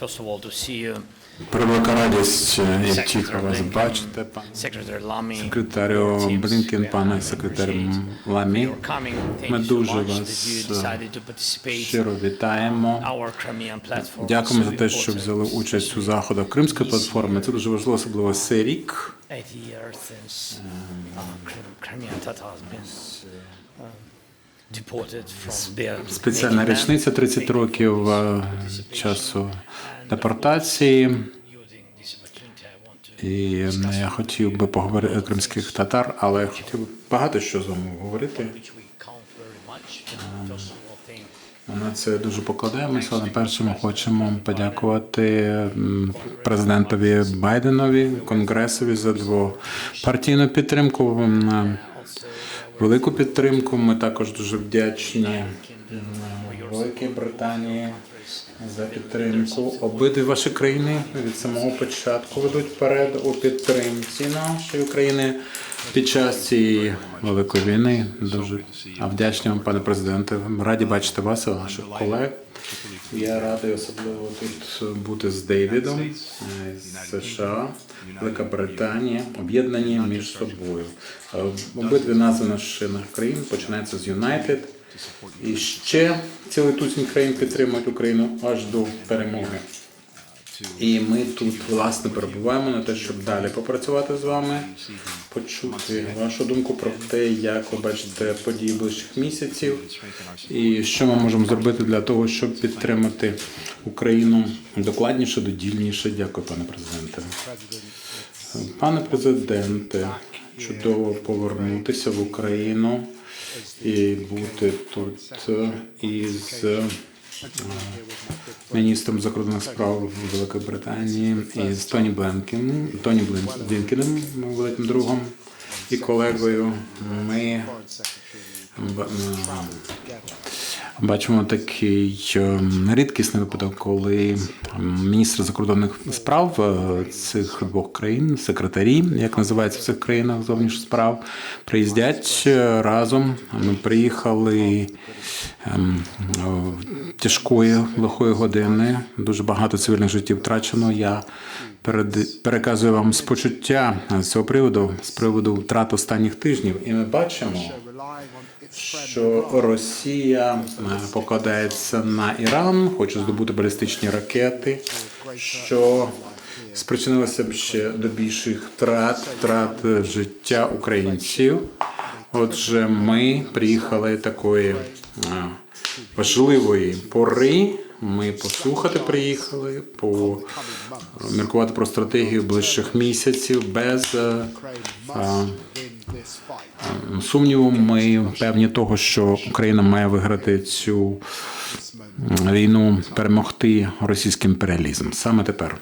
first of all, to see you, Превелика радість е, і тіха вас бачити, пане секретарю. Блінкен, пане appreciate Ламі. Ми дуже вас, е. Щиро вітаємо. Дякуємо за те, що взяли участь у заходах Кримської платформи. Це дуже важливо, особливо цей рік. 80 years since uh, Crim- Crimean Tatars been uh, deported from their Спеціальна річниця 30 років е, часу депортації. І я хотів би поговорити кримських татар, але я хотів би багато що з вами говорити. Ми на це дуже покладаємося. Але перше ми хочемо подякувати президентові Байденові, конгресові за двопартійну підтримку. Велику підтримку. Ми також дуже вдячні м, Великій Британії за підтримку. Обидві ваші країни від самого початку ведуть вперед у підтримці нашої України під час цієї великої війни. Дуже а вдячні вам, пане президенте. Раді бачити вас і ваших колег. Я радий особливо тут бути з Дейвідом з США, Велика Британія, об'єднані між собою. Е, Обидві назви наших країн починаються з United. І ще цілий тусінь країн підтримують Україну аж до перемоги. І ми тут власне перебуваємо на те, щоб далі попрацювати з вами, почути вашу думку про те, як ви бачите події ближчих місяців, і що ми можемо зробити для того, щоб підтримати Україну докладніше, додільніше. Дякую, пане президенте. Пане президенте, чудово повернутися в Україну і бути тут е, із е, міністром закордонних справ Великої Британії і з Тоні Бленкін, Тоні Блін- Блінкеном, великим другом і колегою. Ми бачимо такий е, рідкісний випадок, коли міністр закордонних справ е, цих двох країн, секретарі, як називається в цих країнах зовнішніх справ, приїздять е, разом. Ми приїхали ем, тяжкої лихої години. Дуже багато цивільних життів втрачено. Я перед, переказую вам спочуття з цього приводу, з приводу втрат останніх тижнів. І ми бачимо, що Росія е, покладається на Іран, хоче здобути балістичні ракети, що спричинилося б ще до більших втрат, втрат е, життя українців. Отже, ми приїхали такої е, важливої пори. Ми послухати приїхали, поміркувати про стратегію ближчих місяців без е, е. Ми певні того, що Україна має виграти цю війну, перемогти російський імперіалізм саме тепер.